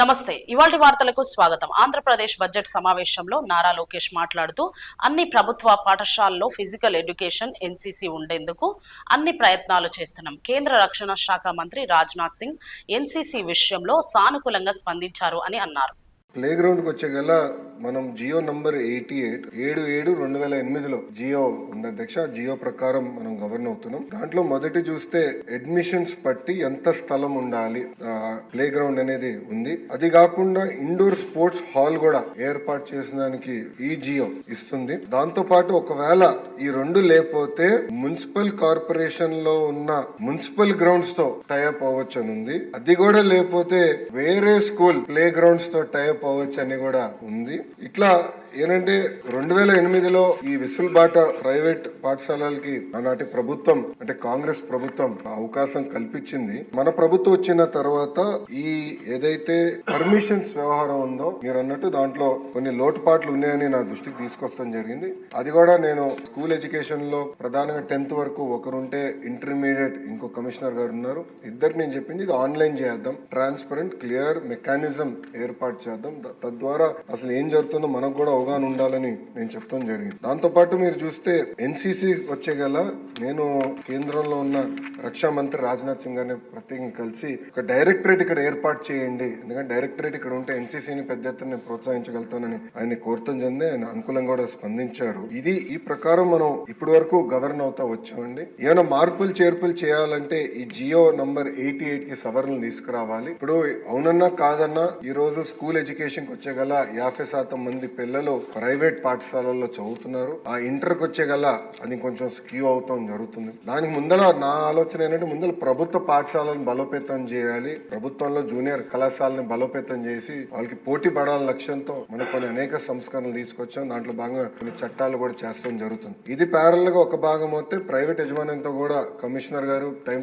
నమస్తే. ఇవాటి వార్తలకు స్వాగతం. ఆంధ్రప్రదేశ్ బడ్జెట్ సమావేశంలో నారా లోకేష్ మాట్లాడుతూ అన్ని ప్రభుత్వ పాఠశాలల్లో ఫిజికల్ ఎడ్యుకేషన్ ఎన్సీసీ ఉండేందుకు అన్ని ప్రయత్నాలు చేస్తున్నాం. కేంద్ర రక్షణ శాఖ మంత్రి రాజ్నాథ్ సింగ్ ఎన్సీసీ విషయంలో సానుకూలంగా స్పందించారు అని అన్నారు. ప్లే గ్రౌండ్కి వచ్చే గల మనం జియో నంబర్ ఎయిటీ ఎయిట్ ఏడు ఏడు రెండు వేల ఎనిమిదిలో జియో ఉన్న అధ్యక్ష జియో ప్రకారం మనం గవర్న్ అవుతున్నాం. దాంట్లో మొదటి చూస్తే అడ్మిషన్స్ పట్టి ఎంత స్థలం ఉండాలి ప్లే గ్రౌండ్ అనేది ఉంది. అది కాకుండా ఇండోర్ స్పోర్ట్స్ హాల్ కూడా ఏర్పాటు చేసడానికి ఈ జియో ఇస్తుంది. దాంతో పాటు ఒకవేళ ఈ రెండు లేకపోతే మున్సిపల్ కార్పొరేషన్లో ఉన్న మున్సిపల్ గ్రౌండ్స్తో టైఅప్ అవ్వచ్చు అని ఉంది అది కూడా లేకపోతే వేరే స్కూల్ ప్లే గ్రౌండ్స్తో టైఅప్ అవ్వచ్చు అని కూడా ఉంది. ఇట్లా ఏంటంటే రెండు వేల ఎనిమిదిలో ఈ విసులుబాట ప్రైవేట్ పాఠశాలలకి ఆనాటి ప్రభుత్వం అంటే కాంగ్రెస్ ప్రభుత్వం అవకాశం కల్పించింది. మన ప్రభుత్వం వచ్చిన తర్వాత ఈ ఏదైతే పర్మిషన్స్ వ్యవహారం ఉందో మీరు అన్నట్టు దాంట్లో కొన్ని లోటుపాట్లు ఉన్నాయని నా దృష్టికి తీసుకొస్తాం జరిగింది. అది కూడా నేను స్కూల్ ఎడ్యుకేషన్లో ప్రధానంగా టెన్త్ వరకు ఒకరుంటే ఇంటర్మీడియట్ ఇంకో కమిషనర్ గారు ఉన్నారు. ఇద్దరు నేను చెప్పింది ఇది ఆన్లైన్ చేద్దాం ట్రాన్స్పరెంట్ క్లియర్ మెకానిజం ఏర్పాటు చేద్దాం ద- తద్వారా అసలు ఏం జరుగుతుందో మనకు కూడా అవగాహన ఉండాలని నేను చెప్తాం జరిగింది. దాంతో పాటు మీరు చూస్తే ఎన్సీసీ వచ్చే గల నేను కేంద్రంలో ఉన్న రక్షా మంత్రి రాజ్నాథ్ సింగ్ గారిని ప్రత్యేకంగా కలిసి ఒక డైరెక్టరేట్ ఇక్కడ ఏర్పాటు చేయండి. ఎందుకంటే డైరెక్టరేట్ ఇక్కడ ఉంటే ఎన్సీసీని పెద్ద ఎత్తున ప్రోత్సహించగలుగుతానని ఆయన కోరుతాం చెంది ఆయన అనుకూలంగా కూడా స్పందించారు. ఇది ఈ ప్రకారం మనం ఇప్పటి వరకు గవర్న్ అవుతా వచ్చామండి. ఏమైనా మార్పులు చేర్పులు చేయాలంటే ఈ జియో నంబర్ ఎయిటీ ఎయిట్కి సవరణలు తీసుకురావాలి. ఇప్పుడు అవునన్నా కాదన్నా ఈ రోజు స్కూల్ ఎడ్యుకేషన్ కి వచ్చే గల యాభై శాతం మంది పిల్లలు ప్రైవేట్ పాఠశాలల్లో చదువుతున్నారు. ఆ ఇంటర్కి వచ్చే గల అది కొంచెం స్క్యూ అవుతాం జరుగుతుంది. దానికి ముందల నా ఆలోచన ఏంటంటే ముందర ప్రభుత్వ పాఠశాలను బలోపేతం చేయాలి. ప్రభుత్వంలో జూనియర్ కళాశాలని బలోపేతం చేసి వాళ్ళకి పోటీ పడాలని లక్ష్యంతో మనం కొన్ని అనేక సంస్కరణలు తీసుకొచ్చాం. దాంట్లో భాగంగా కొన్ని చట్టాలు కూడా చేస్తాం జరుగుతుంది. ఇది ప్యారల్గా ఒక భాగం అయితే ప్రైవేట్ యజమానితో కూడా కమిషనర్ గారు టైం